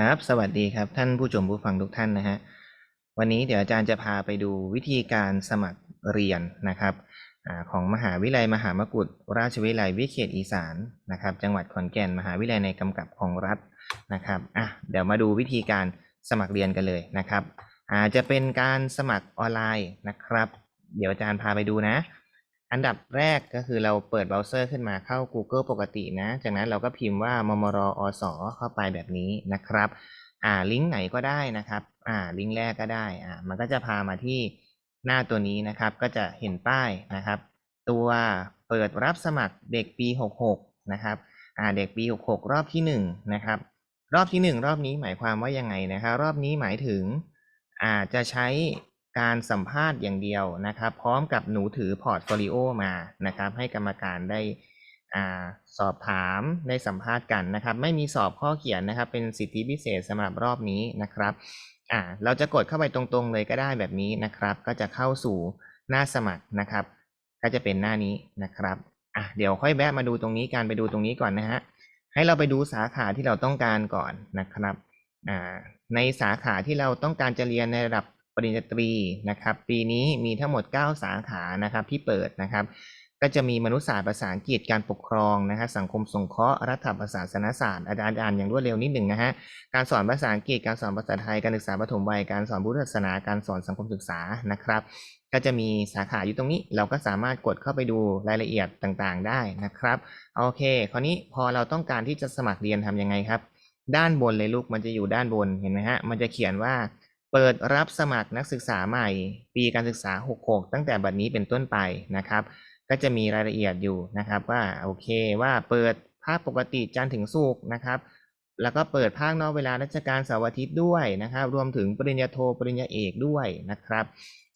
ครับ สวัสดีครับ ท่านผู้ชมผู้ฟังทุกท่านนะฮะวันนี้เดี๋ยวอาจารย์จะพาไปดูวิธีการสมัครเรียนนะครับอของมหาวิทยาลัยมหามกุฏราชวิทยาลัยวิเขตอีสานนะครับ จังหวัดขอนแก่นมหาวิทยาลัยในกำกับของรัฐนะครับอะเดี๋ยวมาดูวิธีการสมัครเรียนกันเลยนะครับอาจจะเป็นการสมัครออนไลน์นะครับ เดี๋ยวอาจารย์พาไปดูนะ อันดับแรกก็คือเราเปิดเบราว์เซอร์ขึ้นมาเข้า Google ปกตินะ จากนั้นเราก็พิมพ์ว่ามมรอสเข้าไปแบบนี้นะครับ อ่าลิงก์ไหนก็ได้นะครับ อ่าลิงก์แรกก็ได้ อ่ามันก็จะพามาที่หน้าตัวนี้นะครับ ก็จะเห็นป้ายนะครับ ตัวเปิดรับสมัครเด็กปี 66 นะครับอ่าเด็กปี 66 รอบที่ 1 นะครับ รอบที่ 1 รอบนี้หมายความว่ายังไงนะครับ รอบนี้หมายถึงอาจจะใช้ การสัมภาษณ์อย่างเดียวนะครับ พร้อมกับหนูถือพอร์ตโฟลิโอมานะครับ ให้กรรมการได้อสอบถามได้สัมภาษณ์กันนะครับ ไม่มีสอบข้อเขียนนะครับ เป็นสิทธิพิเศษสำหรับรอบนี้นะครับอ่าเราจะกดเข้าไปตรงๆเลยก็ได้แบบนี้นะครับ ก็จะเข้าสู่หน้าสมัครนะครับ ก็จะเป็นหน้านี้นะครับอะเดี๋ยวค่อยแวะมาดูตรงนี้การไปดูตรงนี้ก่อนนะฮะให้เราไปดูสาขาที่เราต้องการก่อนนะครับอ่าในสาขาที่เราต้องการจะเรียนในระดับ ปริญญาตรีนะครับ ปีนี้มีทั้งหมด 9 สาขานะครับที่เปิดนะครับ ก็จะมีมนุษยศาสตร์ภาษาอังกฤษการปกครองนะครับสังคมสงเคราะห์รัฐประศาสนศาสตร์อาจารย์อ่านอย่างรวดเร็วนิดหนึ่งนะฮะการสอนภาษาอังกฤษการสอนภาษาไทยการศึกษาปฐมวัยการสอนพุทธศาสนาการสอนสังคมศึกษานะครับ ก็จะมีสาขาอยู่ตรงนี้ เราก็สามารถกดเข้าไปดูรายละเอียดต่างๆ ได้นะครับโอเค คราวนี้พอเราต้องการที่จะสมัครเรียนทำยังไงครับ ด้านบนเลยลูกมันจะอยู่ด้านบนเห็นไหมฮะมันจะเขียนว่า เปิดรับสมัครนักศึกษาใหม่ ปีการศึกษา 66 ตั้งแต่บัดนี้เป็นต้นไปนะครับ ก็จะมีรายละเอียดอยู่นะครับว่าโอเคว่าเปิดภาคปกติจันทร์ถึงศุกร์นะครับ แล้วก็เปิดภาคนอกเวลาราชการเสาร์อาทิตย์ด้วยนะครับ รวมถึงปริญญาโทปริญญาเอกด้วยนะครับ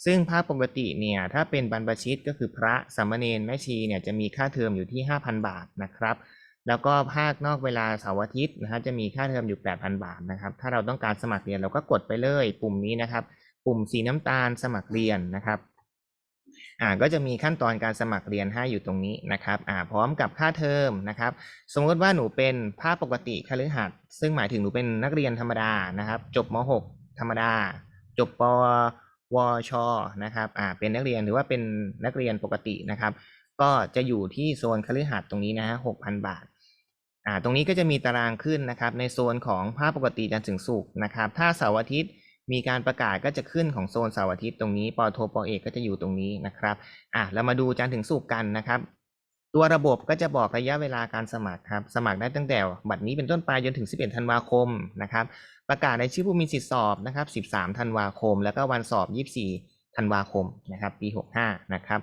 ซึ่งภาคปกติเนี่ยถ้าเป็นบรรพชิตก็คือพระสามเณรแม่ชีเนี่ยจะมีค่าเทอมอยู่ที่ 5,000 บาทนะครับ แล้วก็ภาคนอกเวลาเสาร์อาทิตย์นะครับจะมีค่าเทอมอยู่ 8,000 บาทนะครับ ถ้าเราต้องการสมัครเรียนเราก็กดไปเลยปุ่มนี้นะครับ ปุ่มสีน้ำตาลสมัครเรียนนะครับอ่าก็จะมีขั้นตอนการสมัครเรียนให้อยู่ตรงนี้นะครับอ่าพร้อมกับค่าเทอมนะครับ สมมติว่าหนูเป็นภาคปกติคฤหัสถ์ซึ่งหมายถึงหนูเป็นนักเรียนธรรมดานะครับ จบม .6 ธรรมดา จบปวชนะครับอ่าเป็นนักเรียนหรือว่าเป็นนักเรียนปกตินะครับ ก็จะอยู่ที่โซนคฤหัสถ์ตรงนี้นะฮะ6,000บาท อ่าตรงนี้ก็จะมีตารางขึ้นนะครับ ในโซนของภาคปกติจันทร์ถึงศุกร์นะครับ ถ้าเสาร์อาทิตย์มีการประกาศก็จะขึ้นของโซนเสาร์อาทิตย์ตรงนี้ปอโทปอเอกก็จะอยู่ตรงนี้นะครับอะเรามาดูจันทร์ถึงศุกร์กันนะครับ ตัวระบบก็จะบอกระยะเวลาการสมัครครับ สมัครได้ตั้งแต่บัดนี้เป็นต้นไปจนถึง 11 ธันวาคมนะครับ ประกาศในชื่อผู้มีสิทธิสอบนะครับ 13 ธันวาคม แล้วก็วันสอบ 24 ธันวาคมนะครับ ปี 65 นะครับ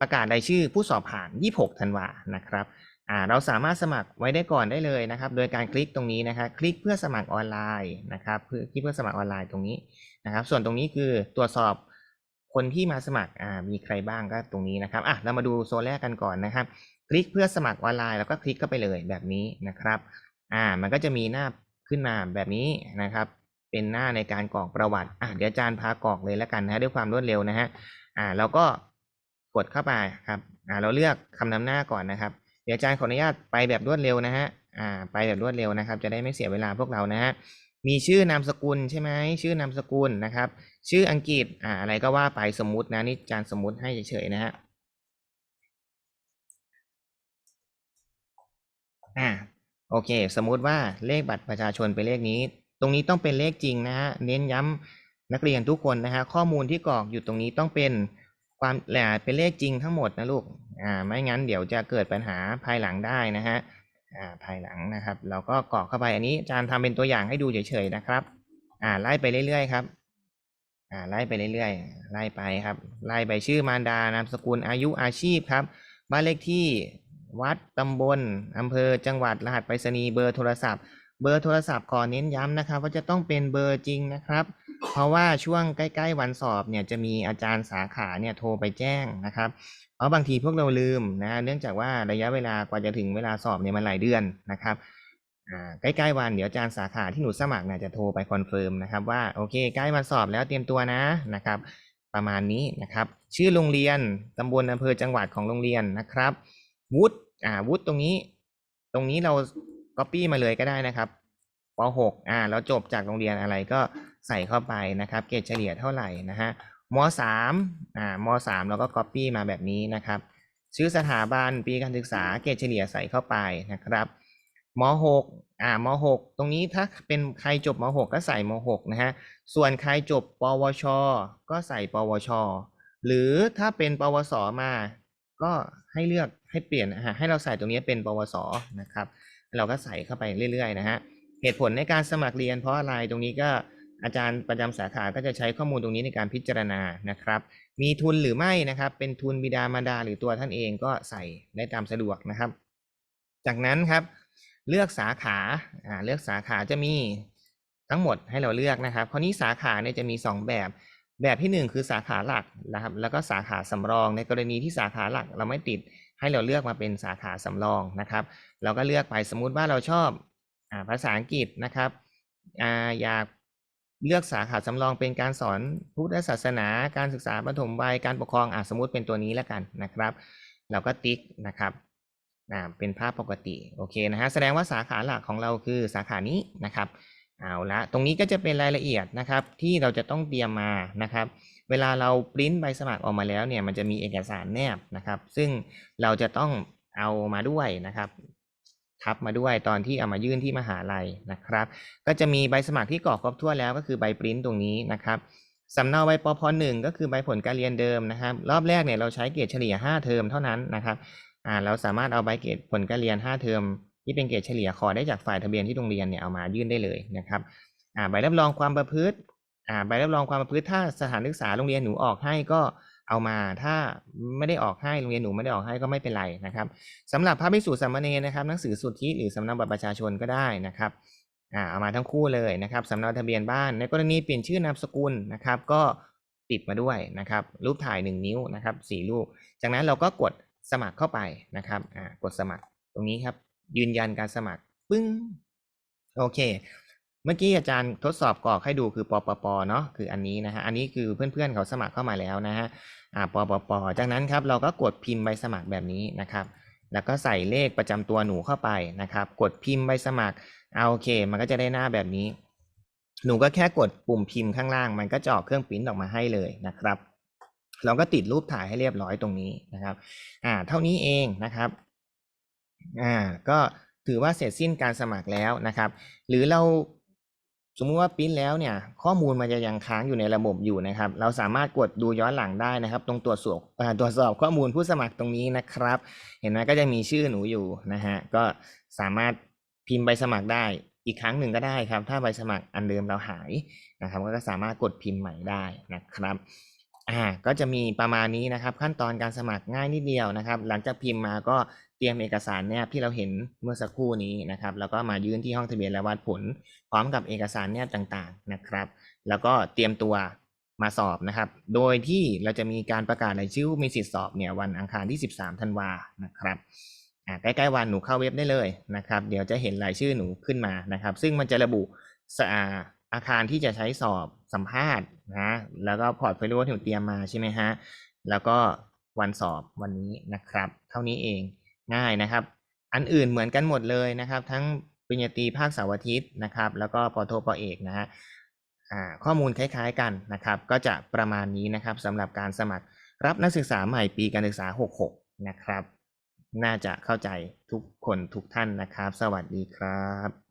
ประกาศรายชื่อผู้สอบผ่าน 26 ธันวานะครับ อ่าเราสามารถสมัครไว้ได้ก่อนได้เลยนะครับ โดยการคลิกตรงนี้นะครับ คลิกเพื่อสมัครออนไลน์นะครับเพื่อคลิกเพื่อสมัครออนไลน์ตรงนี้นะครับ ส่วนตรงนี้คือตรวจสอบคนที่มาสมัครอ่ามีใครบ้างก็ตรงนี้นะครับอะเรามาดูโซนแรกกันก่อนนะครับ คลิกเพื่อสมัครออนไลน์แล้วก็คลิกเข้าไปเลยแบบนี้นะครับอ่ามันก็จะมีหน้าขึ้นมาแบบนี้นะครับ เป็นหน้าในการกรอกประวัติอะเดี๋ยวอาจารย์พากรอกเลยแล้วกันนะด้วยความรวดเร็วนะฮะอ่าเราก็กดเข้าไปครับอ่าเราเลือกคำนำหน้าก่อนนะครับ ดี๋ยวอาจารย์ขออนุญาตไปแบบรวดเร็วนะฮะอ่าไปแบบรวดเร็วนะครับ จะได้ไม่เสียเวลาพวกเรานะฮะมีชื่อนามสกุลใช่ไหมชื่อนามสกุลนะครับ ชื่ออังกฤษอ่าอะไรก็ว่าไปสมมุตินะนี่อาจารย์สมมุติให้เฉยๆนะฮะอ่าโอเค สมมุติว่าเลขบัตรประชาชนเป็นเลขนี้ ตรงนี้ต้องเป็นเลขจริงนะฮะเน้นย้ำนักเรียนทุกคนนะฮะข้อมูลที่กรอกอยู่ตรงนี้ต้องเป็น ความแหละเป็นเลขจริงทั้งหมดนะลูกอ่าไม่งั้นเดี๋ยวจะเกิดปัญหาภายหลังได้นะฮะอ่าภายหลังนะครับ เราก็กรอกเข้าไปอันนี้อาจารย์ทำเป็นตัวอย่างให้ดูเฉยๆนะครับอ่าไล่ไปเรื่อยๆครับอ่าไล่ไปเรื่อยๆไล่ไปครับไล่ไปชื่อมารดานามสกุลอายุอาชีพครับบ้านเลขที่วัดตำบลอำเภอจังหวัดรหัสไปรษณีย์เบอร์โทรศัพท์ เบอร์โทรศัพท์ขอเน้นย้ำนะครับ ว่าจะต้องเป็นเบอร์จริงนะครับ เพราะว่าช่วงใกล้ ๆ วันสอบเนี่ยจะมีอาจารย์สาขาเนี่ยโทรไปแจ้งนะครับเพราะบางทีพวกเราลืมนะเนื่องจากว่าระยะเวลากว่าจะถึงเวลาสอบเนี่ยมันหลายเดือนนะครับใกล้ๆวันเดี๋ยวอาจารย์สาขาที่หนูสมัครเนี่ยจะโทรไปคอนเฟิร์มนะครับว่าโอเคใกล้วันสอบแล้วเตรียมตัวนะนะครับ ประมาณนี้นะครับ ชื่อโรงเรียนตำบลอำเภอจังหวัดของโรงเรียนนะครับวุฒิอ่าวุฒิตรงนี้ ตรงนี้เรา copy มาเลยก็ได้นะครับป .6 อ่าเราจบจากโรงเรียนอะไรก็ใส่เข้าไปนะครับ เกรดเฉลี่ยเท่าไหร่นะฮะม .3 อ่าม .3 เราก็ copy มาแบบนี้นะครับ ชื่อสถาบันปีการศึกษาเกรดเฉลี่ยใส่เข้าไปนะครับม .6 อ่าม .6 ตรงนี้ถ้าเป็นใครจบม .6 ก็ใส่ม .6 นะฮะ ส่วนใครจบ ปวช ก็ใส่ ปวช หรือถ้าเป็นปวส มา ก็ให้เลือกให้เปลี่ยนนะฮะให้เราใส่ตรงนี้เป็น ปวส นะครับ เราก็ใส่เข้าไปเรื่อยๆนะฮะเหตุผลในการสมัครเรียนเพราะอะไรตรงนี้ก็อาจารย์ประจำสาขาก็จะใช้ข้อมูลตรงนี้ในการพิจารณานะครับ มีทุนหรือไม่นะครับ เป็นทุนบิดามารดาหรือตัวท่านเองก็ใส่ได้ตามสะดวกนะครับ จากนั้นครับ เลือกสาขาอ่าเลือกสาขาจะมีทั้งหมดให้เราเลือกนะครับคราวนี้สาขาเนี่ยจะมี 2 แบบ แบบที่ 1 คือสาขาหลักนะครับ แล้วก็สาขาสำรองในกรณีที่สาขาหลักเราไม่ติด ให้เราเลือกมาเป็นสาขาสำรองนะครับ เราก็เลือกไปสมมุติว่าเราชอบอภาษาอังกฤษนะครับออยากเลือกสาขาสำรองเป็นการสอนพุทธศาสนาการศึกษาปฐมวัยการปกครองอะสมมติเป็นตัวนี้แล้วกันนะครับ เราก็ติ๊กนะครับอ่าเป็นภาพปกติโอเคนะฮะแสดงว่าสาขาหลักของเราคือสาขานี้นะครับเอาละตรงนี้ก็จะเป็นรายละเอียดนะครับที่เราจะต้องเตรียมมานะครับ เวลาเราปริ้นใบสมัครออกมาแล้วเนี่ยมันจะมีเอกสารแนบนะครับ ซึ่งเราจะต้องเอามาด้วยนะครับทับมาด้วยตอนที่เอามายื่นที่มหาลัยนะครับ ก็จะมีใบสมัครที่กรอกครบถ้วนแล้วก็คือใบปริ้นตรงนี้นะครับสำเนาใบปพหนึ่งก็คือใบผลการเรียนเดิมนะครับ รอบแรกเนี่ยเราใช้เกรดเฉลี่ย 5 เทอมเท่านั้นนะครับอ่าเราสามารถเอาใบเกรดผลการเรียน 5 เทอมที่เป็นเกรดเฉลี่ยขอได้จากฝ่ายทะเบียนที่โรงเรียนเนี่ยเอามายื่นได้เลยนะครับอ่าใบรับรองความประพฤติ อ่าใบรับรองความประพฤติถ้าสถานศึกษาโรงเรียนหนูออกให้ก็เอามาถ้าไม่ได้ออกให้โรงเรียนหนูไม่ได้ออกให้ก็ไม่เป็นไรนะครับสำหรับพระภิกษุสามเณรนะครับ หนังสือสุทธิหรือสำเนาบัตรประชาชนก็ได้นะครับอ่าเอามาทั้งคู่เลยนะครับสำเนาทะเบียนบ้าน ในกรณีเปลี่ยนชื่อนามสกุลนะครับ ก็ติดมาด้วยนะครับ รูปถ่าย 1 นิ้วนะครับสี่รูป จากนั้นเราก็กดสมัครเข้าไปนะครับอ่ากดสมัครตรงนี้ครับ ยืนยันการสมัครปึ้งโอเค เมื่อกี้อาจารย์ทดสอบกรอกให้ดูคือปปปเนาะคืออันนี้นะฮะอันนี้คือเพื่อนๆเขาสมัครเข้ามาแล้วนะฮะอ่าปปปจากนั้นครับเราก็กดพิมพ์ใบสมัครแบบนี้นะครับ แล้วก็ใส่เลขประจำตัวหนูเข้าไปนะครับ กดพิมพ์ใบสมัครเอาโอเค มันก็จะได้หน้าแบบนี้ หนูก็แค่กดปุ่มพิมพ์ข้างล่าง มันก็จะออกเครื่องปริ้นออกมาให้เลยนะครับ เราก็ติดรูปถ่ายให้เรียบร้อยตรงนี้นะครับ อ่า เท่านี้เองนะครับ อ่า ก็ถือว่าเสร็จสิ้นการสมัครแล้วนะครับ หรือเรา สมมุติว่าปริ้นแล้วเนี่ยข้อมูลมันจะยังค้างอยู่ในระบบอยู่นะครับ เราสามารถกดดูย้อนหลังได้นะครับ ตรงตรวจสอบตรวจสอบข้อมูลผู้สมัครตรงนี้นะครับ เห็นไหมก็จะมีชื่อหนูอยู่นะฮะก็สามารถพิมพ์ใบสมัครได้อีกครั้งหนึ่งก็ได้ครับ ถ้าใบสมัครอันเดิมเราหายนะครับก็สามารถกดพิมพ์ใหม่ได้นะครับอ่าก็จะมีประมาณนี้นะครับ ขั้นตอนการสมัครง่ายนิดเดียวนะครับ หลังจากพิมพ์มาก็ เตรียมเอกสารแนบที่เราเห็นเมื่อสักครู่นี้นะครับ แล้วก็มายื่นที่ห้องทะเบียนและวัดผล พร้อมกับเอกสารแนบต่างๆนะครับ แล้วก็เตรียมตัวมาสอบนะครับ โดยที่เราจะมีการประกาศรายชื่อมีสิทธิสอบเนี่ยวันอังคารที่ 13ธันวานะครับใกล้ๆวันหนูเข้าเว็บได้เลยนะครับ เดี๋ยวจะเห็นรายชื่อหนูขึ้นมานะครับ ซึ่งมันจะระบุสอ่าอาคารที่จะใช้สอบสัมภาษณ์นะ แล้วก็พอร์ตโฟลิโอที่หนูเตรียมมาใช่ไหมฮะ แล้วก็วันสอบวันนี้นะครับ เท่านี้เอง ง่ายนะครับ อันอื่นเหมือนกันหมดเลยนะครับ ทั้งปริญญาตรีภาคเสาร์อาทิตย์นะครับ แล้วก็ปอโทปอเอกนะฮะข้อมูลคล้ายๆกันนะครับ ก็จะประมาณนี้นะครับสำหรับการสมัครรับนักศึกษาใหม่ปีการศึกษา 66 นะครับ น่าจะเข้าใจทุกคนทุกท่านนะครับ สวัสดีครับ